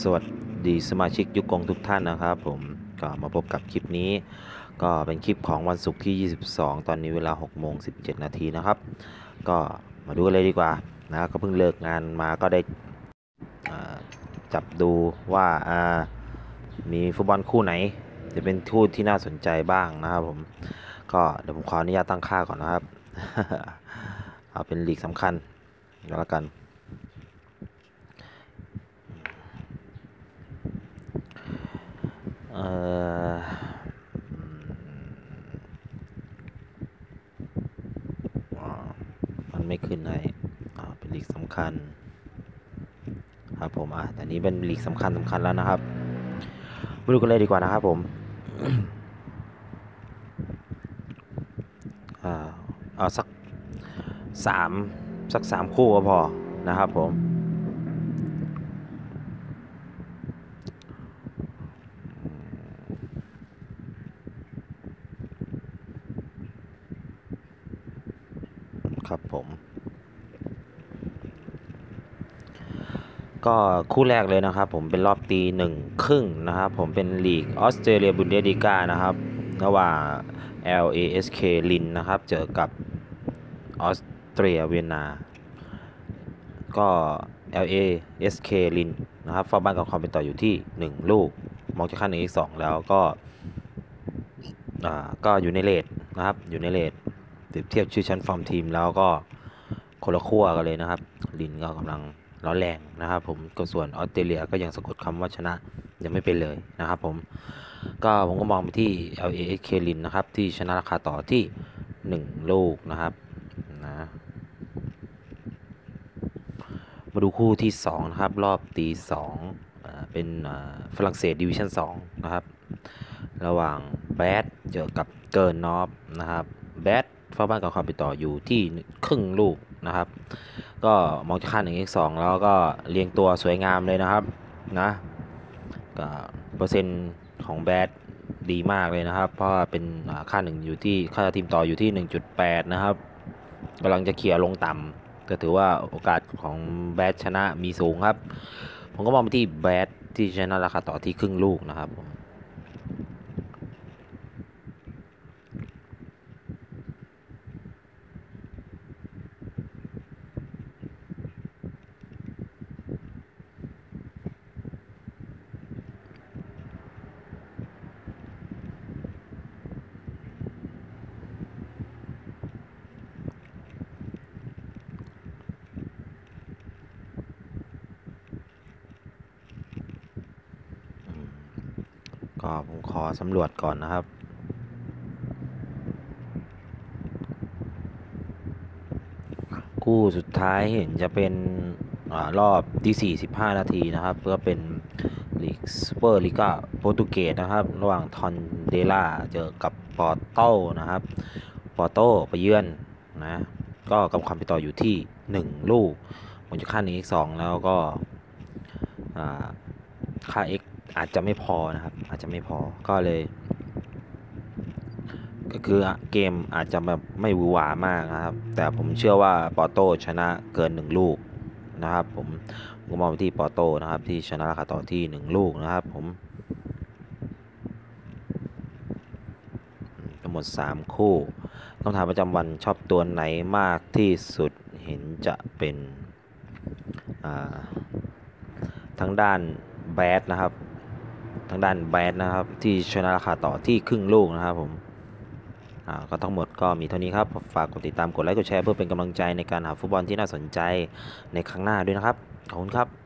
สวัสดีสมาชิกยุคกงทุกท่านนะครับผมก็มาพบกับคลิปนี้ ก็เป็นคลิปของวันศุกร์ที่ 22 ตอนนี้เวลา6โมง17 นาทีนะครับ ก็มาดูกันเลยดีกว่านะก็เพิ่งเลิกงานมาก็ได้จับดูว่ามีฟุตบอลคู่ไหน จะเป็นคู่ที่น่าสนใจบ้างนะครับผมก็เดี๋ยวผมขออนุญาตตั้งค่าก่อนนะครับ เอาเป็นลีกสำคัญแล้วกัน เอ่ออืมอ่า มันไม่ขึ้นให้อ่าเป็นลีกสำคัญ ครับผมอะแต่นี้เป็นลีกสำคัญสำคัญแล้วนะครับมาดูกันเลยดีกว่านะครับผมอ่าเอาสักสามสักสามคู่ก็พอนะครับผม ครับผม ก็คู่แรกเลยนะครับ ผมเป็นรอบตีหนึ่งครึ่งนะครับ ผมเป็นลีกออสเตรเลียบุนเดสลิก้านะครับระหว่าง LASK ลินนะครับ เจอกับออสเตรียเวียนนา ก็ LASK ลินนะครับฟอร์บ้านกับความเป็นต่ออยู่ที่ 1 ลูก มองจากขั้นหนึ่งอีกสองแล้วก็ อ่า ก็อยู่ในเลทนะครับ อยู่ในเลท เปรียบเทียบชื่อชั้นฟอร์มทีมแล้วก็คนละขั้วกันเลยนะครับ ลินก็กำลังร้อนแรงนะครับ ผมก็ส่วนออสเตรเลียก็ยังสะกดคำว่าชนะยังไม่เป็นเลยนะครับ ผมก็ผมก็มองไปที่ LASK ลินนะครับที่ชนะราคาต่อที่ 1 ลูกนะครับนะมาดูคู่ที่ 2 นะครับ รอบตี2อ่าเป็นฝรั่งเศสดิวิชั่น2นะครับ ระหว่างแบดเจอกับเกิร์นนอฟนะครับแบด เฝ้าบ้านกับความไปต่ออยู่ที่ครึ่งลูกนะครับ ก็มองจากค่า1 x 2แล้วก็เรียงตัวสวยงามเลยนะครับนะก็เปอร์เซ็นต์ของแบดดีมากเลยนะครับ เพราะว่าเป็นอ่าค่าหนึ่งอยู่ที่ค่าทีมต่ออยู่ที่ 1.8 นะครับกำลังจะเขี่ยลงต่ำก็ถือว่าโอกาสของแบดชนะมีสูงครับ ผมก็มองไปที่แบดที่ชนะราคาต่อที่ครึ่งลูกนะครับผม ก็ผมขอสำรวจก่อนนะครับ คู่สุดท้ายเห็นจะเป็นอรอบที่ 45 นาทีนะครับก็เป็นลีกซูเปอร์ลิก้าโปรตุเกสนะครับ ระหว่างทอนเดล่าเจอกับปอร์โตนะครับ ปอร์โตไปเยือนนะก็กำความไปต่ออยู่ที่ 1 ลูกผมจะค่านี้อีก2แล้วก็ค่า x อาจจะไม่พอนะครับ อาจจะไม่พอก็เลย ก็คือเกมอาจจะแบบไม่หวือหวามากนะครับ แต่ผมเชื่อว่าปอโต้ชนะเกิน 1 ลูกนะครับ ผมผมก็มองไปที่ปอโต้นะครับ ที่ชนะราคาต่อที่ 1 ลูกนะครับ ผมทั้งหมด 3 คู่คำถามประจำวันชอบตัวไหนมากที่สุดเห็นจะเป็นอ่าทางด้านแบดนะครับ ทางด้านแบดนะครับที่ชนะราคาต่อที่ครึ่งลูกนะครับผมอ่าก็ทั้งหมดก็มีเท่านี้ครับ ฝากกดติดตามกดไลค์กดแชร์เพื่อเป็นกำลังใจในการหาฟุตบอลที่น่าสนใจในครั้งหน้าด้วยนะครับ ขอบคุณครับ